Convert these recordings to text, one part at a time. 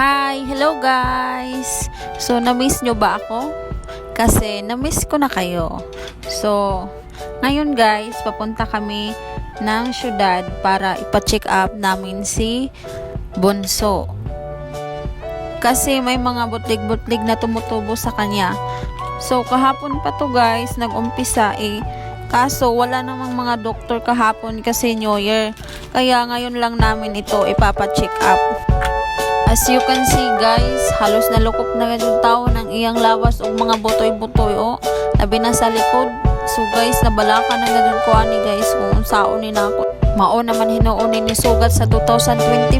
Hi! Hello guys! So, na-miss nyo ba ako? Kasi, na-miss ko na kayo. So, ngayon guys, papunta kami ng syudad para ipa-check up namin si Bunso. Kasi may mga butlig-butlig na tumutubo sa kanya. So, kahapon pa to guys, nag-umpisa eh. Kaso, wala namang mga doktor kahapon kasi New Year. Kaya ngayon lang namin ito ipapa-check up. As you can see guys, halos nalukok na yung tao ng iyang lawas o mga butoy-butoy o labi na sa likod. So guys, nabalaka na ganun ko ani guys kung saon ni na ako. Mao naman hinuuni ni sugat sa 2025.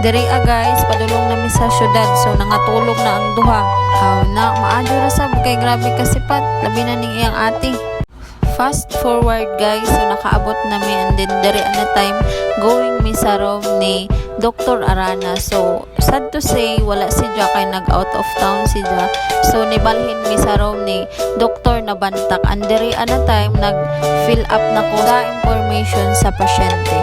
Diri ah guys, padulong nami sa syudad so nangatulog na ang duha. Aw na, maadyo ra sab kay grabe kasipat, labi na ning iyang ate. Fast forward guys, so nakaabot nami and then diri na time going mi sa room ni Dr. Arana. So, sad to say, wala si Ja kay nag out of town si Ja. So, nibalhin mi sa room ni Dr. na bantak. And diri ana time nag fill up na ko sa information sa pasyente.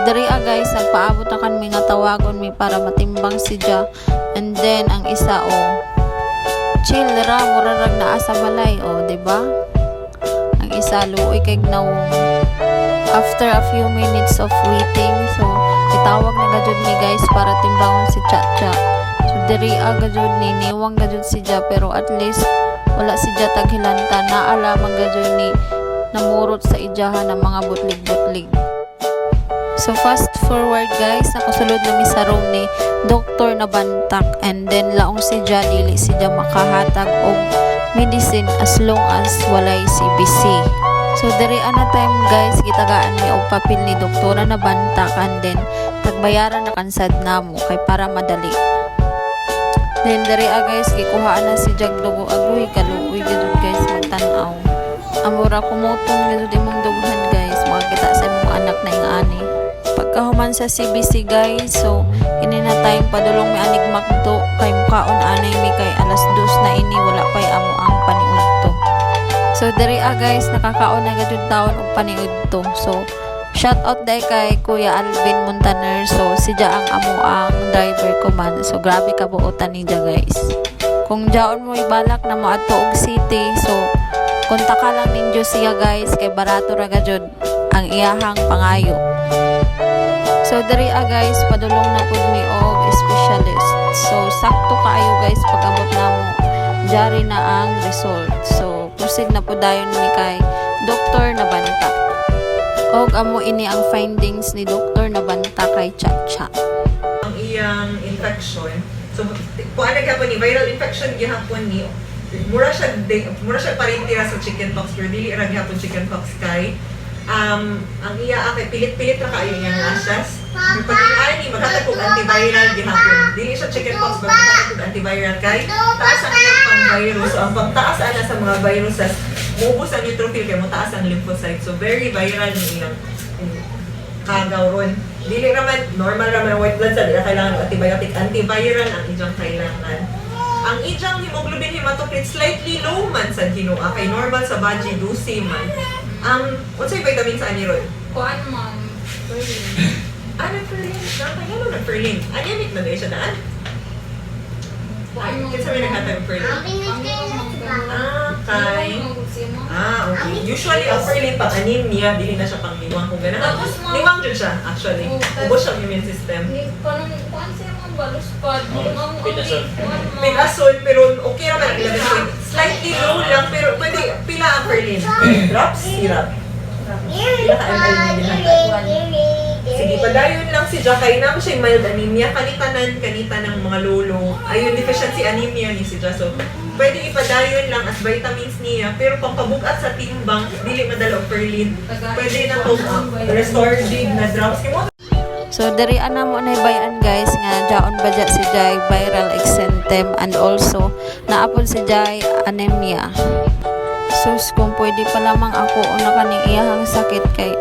Diri ah guys, nagpaabot na kami nga tawagon mi para matimbang si Ja. And then ang isa o chill ra murarag na asa balay o, di ba? Ang isa luoy kay gnawong. After a few minutes of waiting, so itawag na gajud mi guys para timbangon si Chacha. So diri gajud ni niwang gajud si Ja pero at least wala si Ja taghilanta na alamang gajud ni namurot sa ijahan ng mga butlig-butlig. So fast forward guys, nakasulod na mi sa room ni doktor na bantak and then laong si Ja dili si Ja makahatag og medicine as long as walay CBC. So diri ana time guys gitagaan mi og papel ni doktora na and then tagbayaran na kansad namo kay para madali. Then diri ah guys gikuhaan na si Jag dugo agoy kaluoy gud guys magtan-aw. Amura kumutong gud imong dughan guys makakita sa imong anak na ingani pagkahuman sa CBC guys. So ini na tayong padulong may anig makdo kay mukaon anay mi kay alas dos na ini wala pay amo ang paniudto so diri ah guys nakakaon na gadud taon og paniudto so shout out day kay Kuya Alvin Montaner. So si Ja ang amo ang driver ko man. So grabe ka buotan ni Ja guys. Kung jaon mo ibalak na moadto og city so kontak ka lang ninyo siya guys kay barato ra gajud ang iyahang pangayo So diri ah guys, padulong na pud mi og specialist. So sakto kaayo guys pag abot na mo jari na ang result. So proceed na pud dayon mi kay doktor na banta. Og amo ini ang findings ni doktor na banta kay Chacha. ang iyang infection. So, kuan gyapon ni viral infection gihapon ni mura siya mura siya parintira sa chickenpox pero dili ra gihapon chickenpox kay um, ang iya akay pilit-pilit ra kaayo iyang lashes. Yung pag ni maghatag og antiviral gihapon. Dili siya chickenpox ba maghatag og antiviral kay taas ang iyang pang-virus. So, ang pagtaas ana sa mga viruses, muubos ang neutrophil kay mo taas ang lymphocyte. So, very viral ni iyang mm, kagaw ron. Dili raman, normal raman white blood cell, dili kailangan ng antibiotic, antiviral ang ijang kailangan. Ang ijang hemoglobin hematocrit slightly low man sa ginoo, kay normal sa body dusi man. Ang, unsay vitamin sa ani ron? Kuan ma'am. Ano ferlin? Nakakayalo na ferlin. Anemic na dahil siya daan? Ay, kinsa may naghatag ng ferlin? Ah, kay... Ah, okay. Usually, ang ferlin pang anemia, dili na siya pang liwang kung gano'n. Tapos, ma'am- Liwang dyan siya, actually. Oh, Ubos siya ang immune system. Kanang kuan siya mga baluspad. Oh, Ma'am, ang kuan ma'am. Pinasol, pero okay naman ang 11 point. Slightly low lang, pero pwede, pila ang ferlin? Drops? Syrup. Pila ka na ginhatag? Sige, padayon lang si Jack. Kaya naman siya mild anemia. Kanitanan, kanita ng mga lolo. Ayun, deficiency anemia ni si Jack. So, pwede ipadayon lang as vitamins niya. Pero pabugat sa timbang, dili madala og perlin. Pwede na itong uh, restorative na drops. Kimo So diri ana mo na bayan guys nga jaon ba dya si Jai viral exanthem and also naapon si Jai anemia. Sus kung pwede pa lamang ako una kaning iyahang sakit kay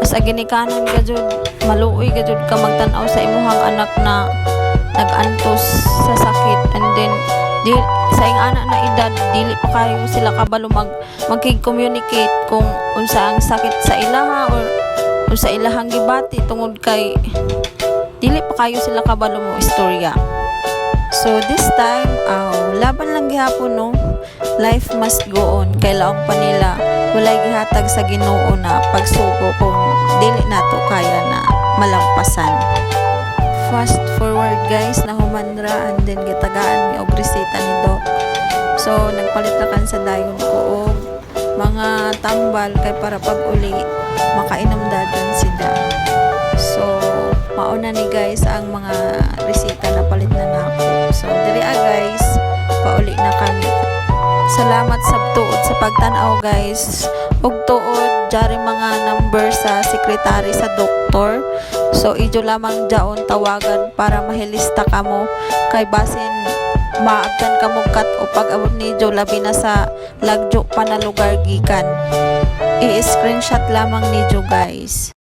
as ginikanan ka jud maluoy ka jud ka magtan-aw sa imuhang anak na nag-antos sa sakit and then di, sa ing anak na edad dili pa kayo sila kabalo mag magkig-communicate kung unsa ang sakit sa ilaha or unsa ilahang gibati tungod kay dili pa kayo sila kabalo mo istorya. So this time, aw laban lang gihapon no. Life must go on. Kailangan pa nila walay gihatag sa Ginoo na pagsuko kung dili nato kaya na malampasan. Fast forward guys, na humandra and then gitagaan mi og resita ni Doc. So nagpalit na kan sa dayon ko og mga tambal kay para pag uli makainom dadan sida. So mauna ni guys ang mga resita na palit na nako. So diri ah guys, pauli na kami. Salamat sa tuod sa pagtan-aw guys. Ug tuod jari mga number sa sekretary sa doktor. So ijo lamang jaon tawagan para mahilista kamo kay basin maagdan kamo kat o pag-abot ni Jo labi na sa lagjo pa na lugar gikan. I-screenshot lamang ni Jo guys.